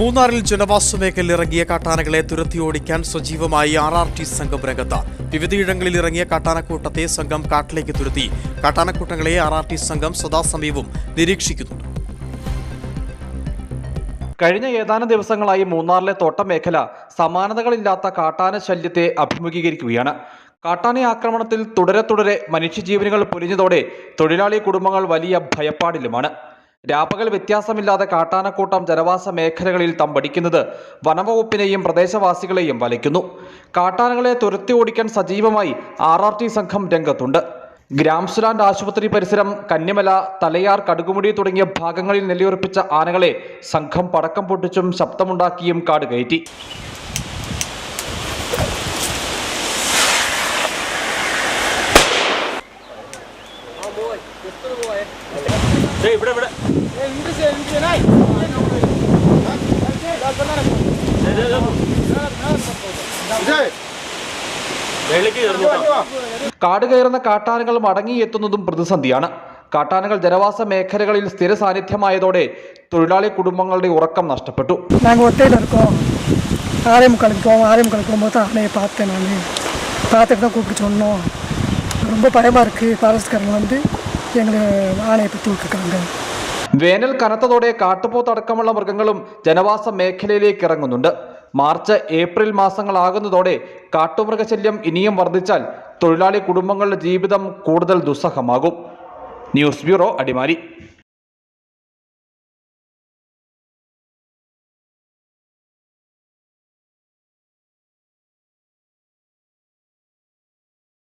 മൂന്നാറിൽ ജനവാസ മേഖലയിൽ ഇറങ്ങിയ കാട്ടാനകളെ തുരത്തി ഓടിക്കാൻ സജീവമായി ആർ ആർ ടി സംഘം രംഗത്ത്. വിവിധയിടങ്ങളിൽ ഇറങ്ങിയ കാട്ടാനക്കൂട്ടത്തെ സംഘം കാട്ടിലേക്ക് തുരത്തി. കാട്ടാനക്കൂട്ടങ്ങളെ ആർ ആർ ടി സംഘം സദാസമയവും നിരീക്ഷിക്കുന്നുണ്ട്. കഴിഞ്ഞ ഏതാനും ദിവസങ്ങളായി മൂന്നാറിലെ തോട്ടം മേഖല സമാനതകളില്ലാത്ത കാട്ടാന ശല്യത്തെ അഭിമുഖീകരിക്കുകയാണ്. കാട്ടാന ആക്രമണത്തിൽ തുടരെ തുടരെ മനുഷ്യജീവനുകൾ പൊലിഞ്ഞതോടെ തൊഴിലാളി കുടുംബങ്ങൾ വലിയ ഭയപ്പാടിലുമാണ്. രാപ്പകൽ വ്യത്യാസമില്ലാതെ കാട്ടാനക്കൂട്ടം ജനവാസ മേഖലകളിൽ തമ്പടിക്കുന്നത് വനംവകുപ്പിനെയും പ്രദേശവാസികളെയും വലയ്ക്കുന്നു. കാട്ടാനകളെ തുരത്തി ഓടിക്കാൻ സജീവമായി ആർ ആർ ടി സംഘം രംഗത്തുണ്ട്. ഗ്രാംസുലാൻഡ് ആശുപത്രി പരിസരം കന്യമല തലയാർ കടുകുമുടി തുടങ്ങിയ ഭാഗങ്ങളിൽ നിലയുറപ്പിച്ച ആനകളെ സംഘം പടക്കം പൊട്ടിച്ചും ശബ്ദമുണ്ടാക്കിയും കാട് കയറ്റി. കാട് കയറുന്ന കാട്ടാനകൾ മടങ്ങിയെത്തുന്നതും പ്രതിസന്ധിയാണ് കാട്ടാനകൾ ജനവാസ മേഖലകളിൽ സ്ഥിര സാന്നിധ്യമായതോടെ തൊഴിലാളി കുടുംബങ്ങളുടെ ഉറക്കം നഷ്ടപ്പെട്ടു நாங்கள் ஒத்தையில் இருக்கோம் ஆறே முக்காலுக்கு போவோம் ஆறே முக்காலுக்கு போகும்போது தான் ஆனையை பார்த்தேன் நான் பார்த்துட்டு தான் கூப்பிட்டு சொன்னோம் ரொம்ப பயமாக இருக்குது ஃபாரஸ்ட்காரங்க வந்து വേനൽ കനത്തതോടെ കാട്ടുപോത്തടക്കമുള്ള മൃഗങ്ങളും ജനവാസ മേഖലയിലേക്ക് ഇറങ്ങുന്നുണ്ട്. മാർച്ച് ഏപ്രിൽ മാസങ്ങളാകുന്നതോടെ കാട്ടുമൃഗശല്യം ഇനിയും വർദ്ധിച്ചാൽ തൊഴിലാളി കുടുംബങ്ങളുടെ ജീവിതം കൂടുതൽ ദുസ്സഹമാകും. News bureau Adimali.